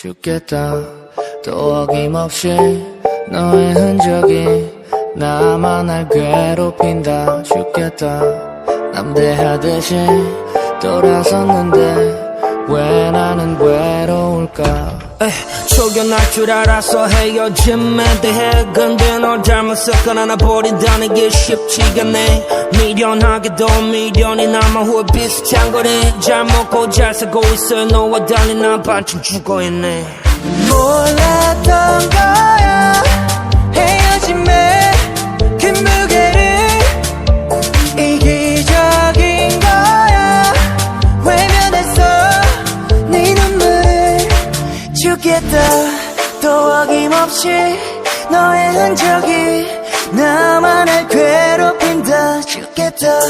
죽겠다. 또 어김없이 너의 흔적이 나만 날 괴롭힌다. 죽겠다. 남대하듯이 돌아섰는데 왜 나는 외로울까 초견할 줄 알아서 헤어짐에 대해 근데 널 잘못했거나 나 버린다는 게 쉽지가 않네. 미련하게도 미련이 남아 후회 비슷한 거네. 잘 먹고 잘 살고 있어. 너와 달리 난 반쯤 죽어있네. 몰랐던 거야 주겠다. 또 어김없이 너의 흔적이 나만을 괴롭힌다. 주겠다.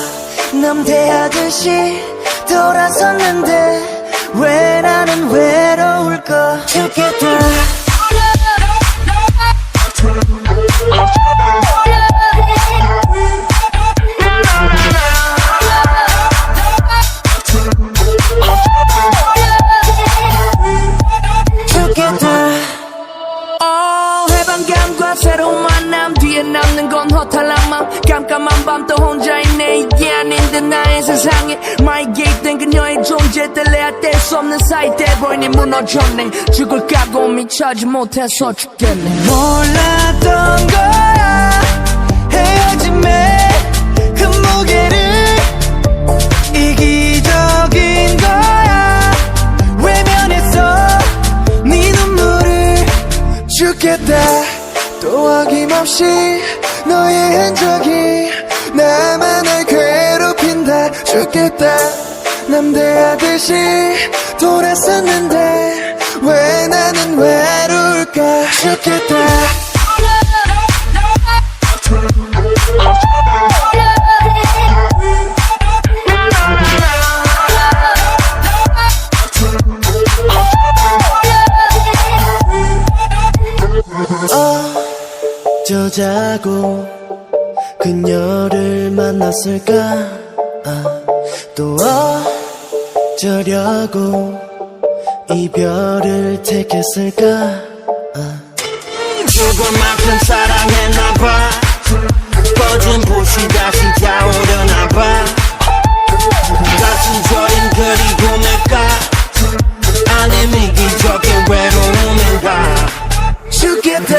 남대하듯이 돌아섰는데 왜 나는 외로울까 어, 해방감과 새로운 만남. 뒤에 남는 건 허탈함만 깜깜한 밤 또 혼자 있네. 이게 아닌 듯 나의 세상에. 마이 게입된 그녀의 존재 뗄래야 뗄 수 없는 사이 돼버리니 무너졌네. 죽을 각오 미쳐지 못해서 죽겠네. 몰랐던 거 죽겠다. 또 어김없이 너의 흔적이 나만을 괴롭힌다. 죽겠다. 남대하듯이 돌아섰는데 왜 나는 외로울까? 죽겠다 어쩌자고 그녀를 만났을까? 아, 또 어쩌려고 이별을 택했을까? 아. 죽을 만큼 사랑했나봐. 꺼진 불이 다시 타오르나봐. 가슴 저린 그리움일까 아님 이기적인 외로움인가. 죽겠다